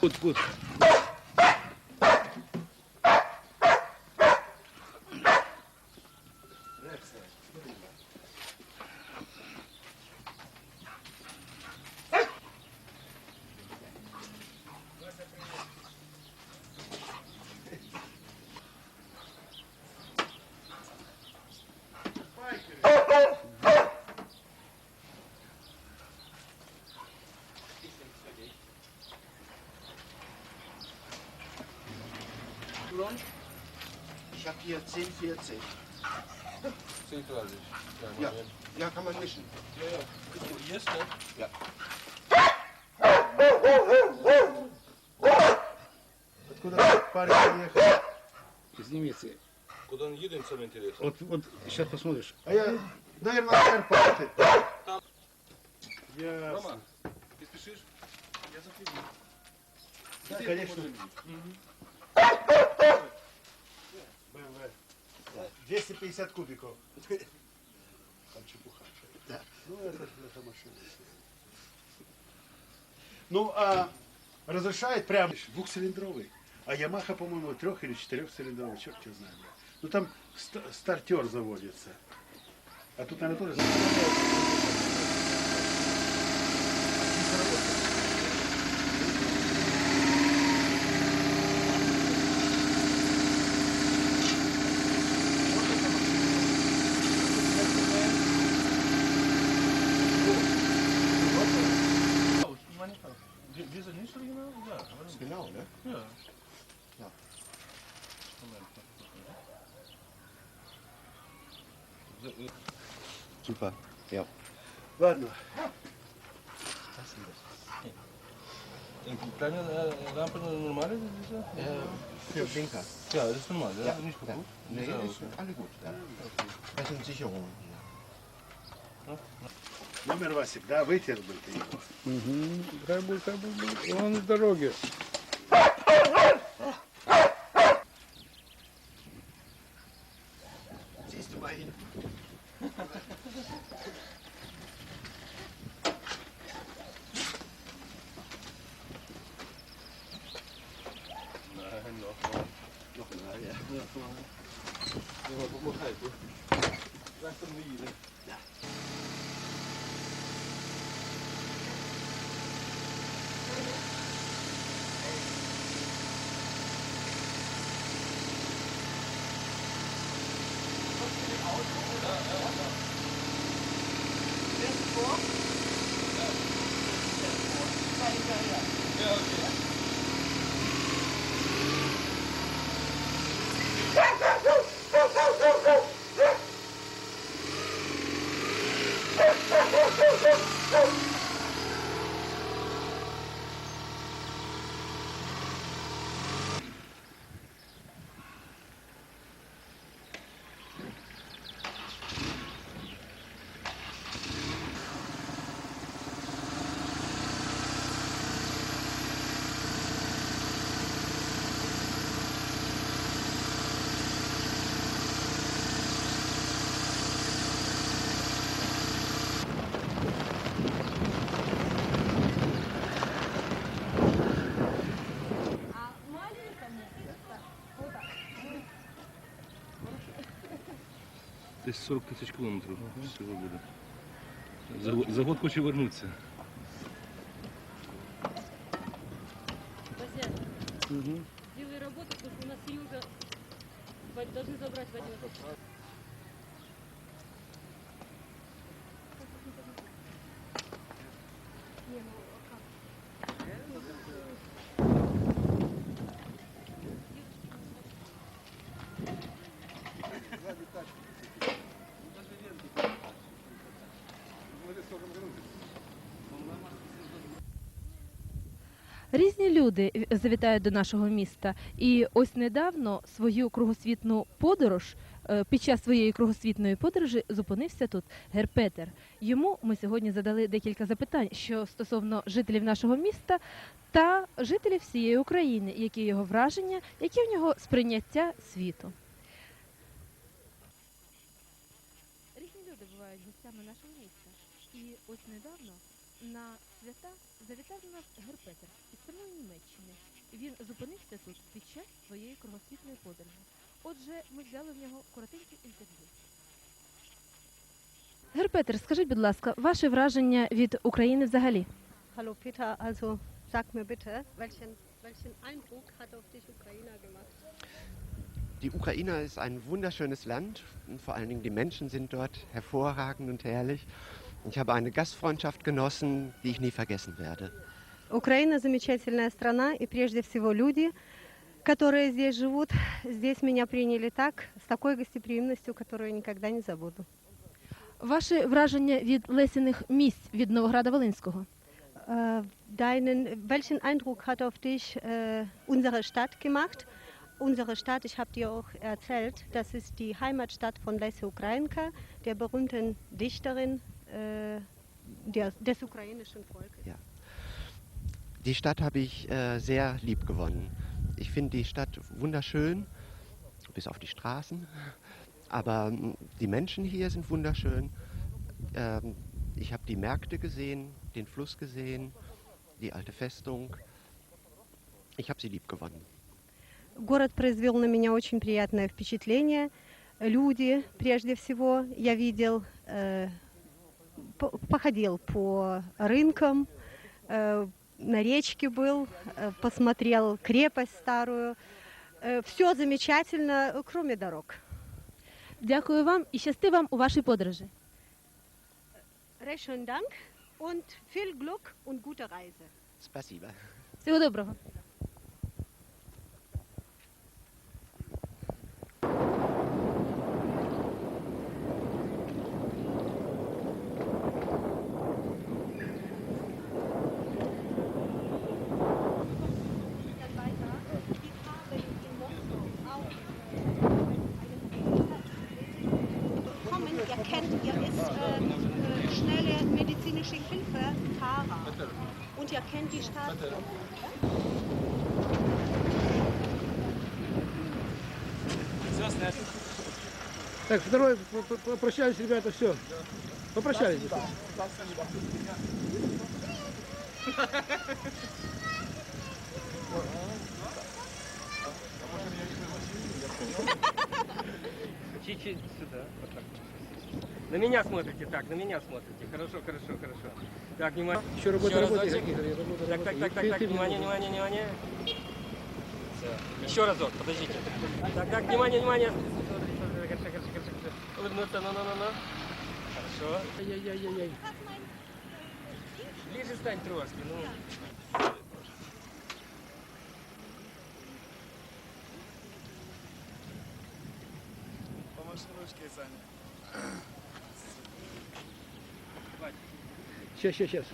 Good, good. 14, 14. 10, 30. Ja, ja, kann man mischen. Ja, ja. Hier ist, ne? Ja. Откуда парень приехал? Из Немеции. Куда он едет, самое интересное? Вот, вот, сейчас посмотришь. А я, наверное, Карпаты. Там. Я... Рома, ты спешишь? Я за Да, конечно. Угу. БМВ. 250 кубиков. Там чепуха. Да. Ну, это, это машина. Ну, а разрешает прям двухцилиндровый. А Ямаха, по-моему, трех или четырехцилиндровый, черт его знает. Ну, там ст- стартер заводится. А тут, наверное, тоже... Hier ist nicht so genau? Ja. Aber das ist genau, ne? Ja. ja. Super, ja. Warte mal. Was ist denn das? Eine kleine äh, Lampe, eine normale, Ja, Äh, für Blinker. Ja, das ist normal, ja? ja. Nicht kaputt? Ja. Nee, ist alle gut. Ja. Das sind Sicherungen. Ja. Номер Васик, да, вытер бы ты его. Угу. Хай будет, хай будет. Он с дороги. Siehst du mal hin. Nein, noch, noch. Noch mal, ja. Ja, помогай. Десь 40 тисяч кілометрів всього буде. За, за год хоче вернутися. Вася, Угу. делай работу, потому что у нас Сережа должны забрать в 11 Різні люди завітають до нашого міста, і ось недавно свою кругосвітну подорож е, під час своєї кругосвітної подорожі зупинився тут Герпетер. Йому ми сьогодні задали декілька запитань, що стосовно жителів нашого міста та жителів всієї України, які його враження, які в нього сприйняття світу. ось недавно на свята завітав до нас Герпетер із самої Німеччини. Він зупинився тут під час своєї кругосвітної подорожі. Отже, ми взяли в нього коротеньке інтерв'ю. Герпетер, скажіть, будь ласка, ваше враження від України взагалі? Hallo Peter, also sag mir bitte, welchen, welchen Eindruck hat auf dich Ukraine gemacht? Die Ukraine ist ein wunderschönes Land und vor allen Dingen die Menschen sind dort hervorragend und herrlich. Ich habe eine Gastfreundschaft genossen, die ich nie vergessen werde. Украина замечательная страна, и прежде всего люди, которые здесь живут, здесь меня приняли так, с такой гостеприимностью, которую я никогда не забуду. Ваше враження від лесяних місць від Новограда Волинського? Äh, deinen, welchen Eindruck hat auf dich äh, unsere Stadt gemacht? Unsere Stadt, ich habe dir auch erzählt, das ist die Heimatstadt von Lesja Ukrainka, der berühmten Dichterin äh, der, des ukrainischen Volkes. Die Stadt habe ich äh, sehr lieb gewonnen. Ich finde die Stadt wunderschön, bis auf die Straßen. Aber mm, die Menschen hier sind wunderschön. Ähm, ich habe die Märkte gesehen, den Fluss gesehen, die alte Festung. Ich habe sie lieb gewonnen. Город произвел на меня очень приятное впечатление. Люди, прежде всего, я видел, э, по- походил по рынкам, э, на речке был, э, посмотрел крепость старую. все замечательно, кроме дорог. Дякую вам і щасти вам у вашій подорожі. Recht schönen Dank und viel Glück und gute Reise. Spasiba. Всього доброго. Die Stadt. Так, второй, попрощались, ребята, все. Попрощались. Чуть-чуть сюда. Вот так. На меня смотрите, так, на меня смотрите. Хорошо, хорошо, хорошо. Так, внимание. Еще работа, Еще работа. разочек. Работа, Так, так, так, так, так, внимание, внимание, внимание. Все. Еще разок, подождите. Так, так, внимание, внимание. Смотри, смотри, Хорошо, хорошо, хорошо, хорошо. Улыбнуться, ну, ну, ну, ну. Хорошо. Ай-яй-яй-яй. Ближе стань трошки, ну. Сейчас, сейчас, сейчас.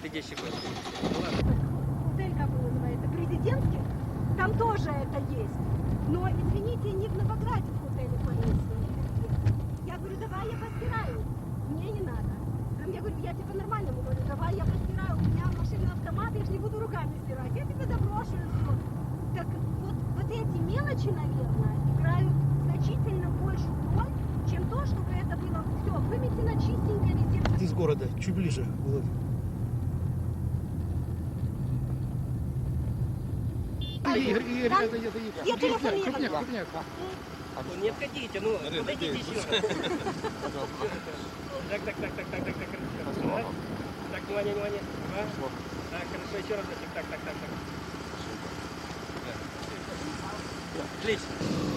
Ты где щекотишь? Отель, как он называется, президентский, там тоже это есть. Но, извините, не в Новограде в отеле полиции. Я говорю, давай я постираю. Мне не надо. Там я говорю, я тебе нормальному говорю, давай я постираю. У меня машина автомат, я же не буду руками стирать. Я тебе заброшу и все. Так вот, вот эти мелочи, наверное, играют значительно большую роль, чем то, чтобы это было все выметено чистенько везде. Из города, чуть ближе. было. Игорь, Игорь, это телефонировала. Крупняк, крупняк. Ну, не отходите, ну, подойдите еще. Так, так, так, так, так, так, так, хорошо. Так, внимание, внимание. Так, хорошо, еще раз. Так, так, так, так. Отлично.